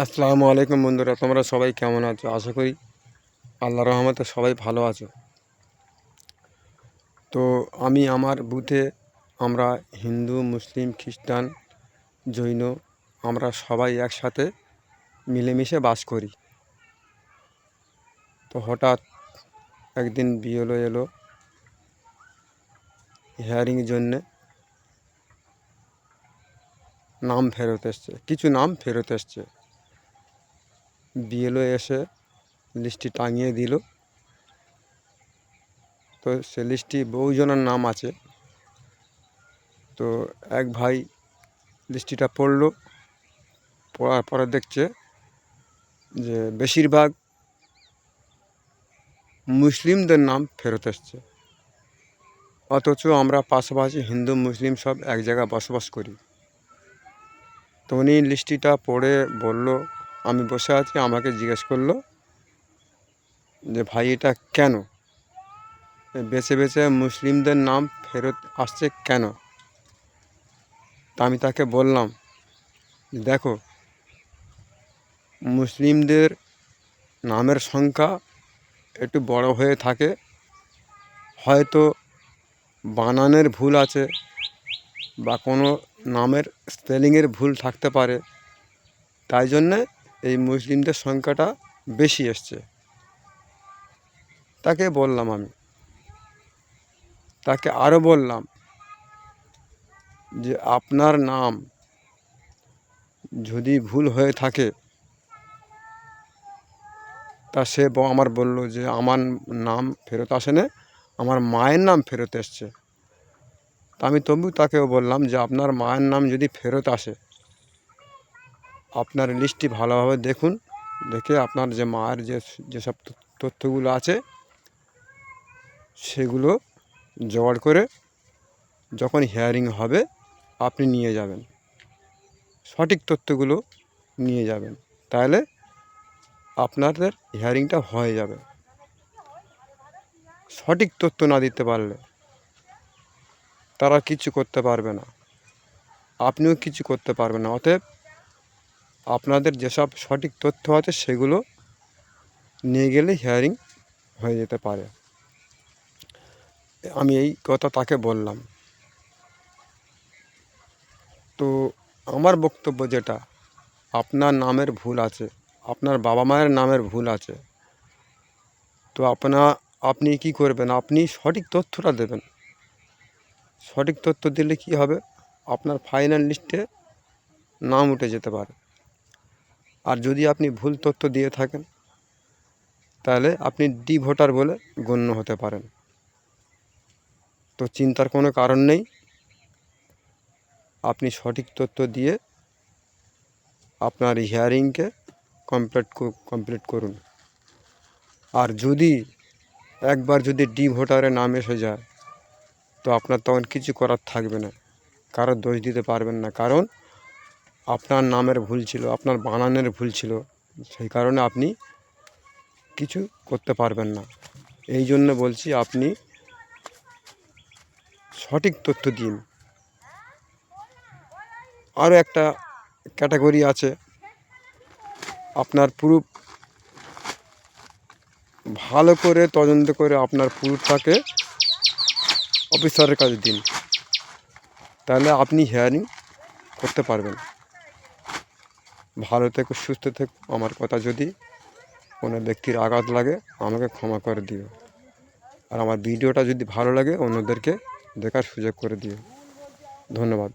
আসসালামু আলাইকুম বন্ধুরা, তোমরা সবাই কেমন আছো? আশা করি আল্লাহ রহমতে সবাই ভালো আছো। তো আমি আমার বুথে আমরা হিন্দু, মুসলিম, খ্রিস্টান, জৈন, আমরা সবাই একসাথে মিলেমিশে বাস করি। তো হঠাৎ একদিন বিএলও এলো হিয়ারিংয়ের জন্যে। নাম ফেরত এসছে। কিছু নাম ফেরত এসছে। বিএলও এসে লিস্টটি টাঙিয়ে দিল। তো সে লিস্টটি বহুজনের নাম আছে। তো এক ভাই লিস্টটিটা পড়ল, পড়ার পরে দেখছে যে বেশিরভাগ মুসলিমদের নাম ফেরত এসছে। অথচ আমরা পাশাপাশি হিন্দু, মুসলিম সব এক জায়গায় বসবাস করি। তো উনি লিস্টটিটা পড়ে বলল আমি বসে আছি, আমাকে জিজ্ঞেস করল যে, ভাই, এটা কেন? বেছে বেছে মুসলিমদের নাম ফেরত আসছে কেন? তা আমি তাকে বললাম, দেখো, মুসলিমদের নামের সংখ্যা একটু বড় হয়ে থাকে। হয়তো বানানের ভুল আছে বা কোনো নামের স্পেলিংয়ের ভুল থাকতে পারে। তাই জন্যে এই মুসলিমদের সংখ্যাটা বেশি এসছে। তাকে বললাম আমি। তাকে আরও বললাম যে, আপনার নাম যদি ভুল হয়ে থাকে, তা সে আমার বলল যে, আমার নাম ফেরত আসে না আমার মায়ের নাম ফেরত এসছে। তা আমি তবু তাকেও বললাম যে, আপনার মায়ের নাম যদি ফেরত আসে আপনার লিস্টটি ভালোভাবে দেখুন। দেখে আপনার যে মায়ের যে যেসব তথ্যগুলো আছে, সেগুলো জোগাড় করে যখন হিয়ারিং হবে, আপনি নিয়ে যাবেন। সঠিক তথ্যগুলো নিয়ে যাবেন। তাহলে আপনাদের হিয়ারিংটা হয়ে যাবে। সঠিক তথ্য না দিতে পারলে তারা কিছু করতে পারবে না। আপনিও কিছু করতে পারবেন না। অতএব আপনাদের যেসব সঠিক তথ্য আছে সেগুলো নিয়ে গেলে হিয়ারিং হয়ে যেতে পারে। আমি এই কথা তাকে বললাম। তো আমার বক্তব্য যেটা, আপনার নামের ভুল আছে, আপনার বাবা মায়ের নামের ভুল আছে। তো আপনা, আপনি কি করবেন? আপনি সঠিক তথ্যটা দেবেন। সঠিক তথ্য দিলে কি হবে? আপনার ফাইনাল লিস্টে নাম উঠে যেতে পারে। আর যদি আপনি ভুল তথ্য দিয়ে থাকেন, তাহলে আপনি ডি ভোটার বলে গণ্য হতে পারেন। তো চিন্তার কোনো কারণ নেই। আপনি সঠিক তথ্য দিয়ে আপনার হিয়ারিংকে কমপ্লিট কমপ্লিট করুন। আর যদি একবার যদি ডি ভোটারে নাম এসে যায়, তো আপনার তখন কিছু করার থাকবে না। কারও দোষ দিতে পারবেন না। কারণ আপনার নামের ভুল ছিল, আপনার বানানের ভুল ছিল, সেই কারণে আপনি কিছু করতে পারবেন না। এই জন্য বলছি আপনি সঠিক তথ্য দিন। আরও একটা ক্যাটাগরি আছে, আপনার প্রুফ ভালো করে তদন্ত করে আপনার প্রুফটাকে অফিসারের কাছে দিন। তাহলে আপনি হিয়ারিং করতে পারবেন। ভালো থেকো, সুস্থ থেকো। আমার কথা যদি কোনো ব্যক্তির আঘাত লাগে, আমাকে ক্ষমা করে দিও। আর আমার ভিডিওটা যদি ভালো লাগে, অন্যদেরকে দেখার সুযোগ করে দিও। ধন্যবাদ।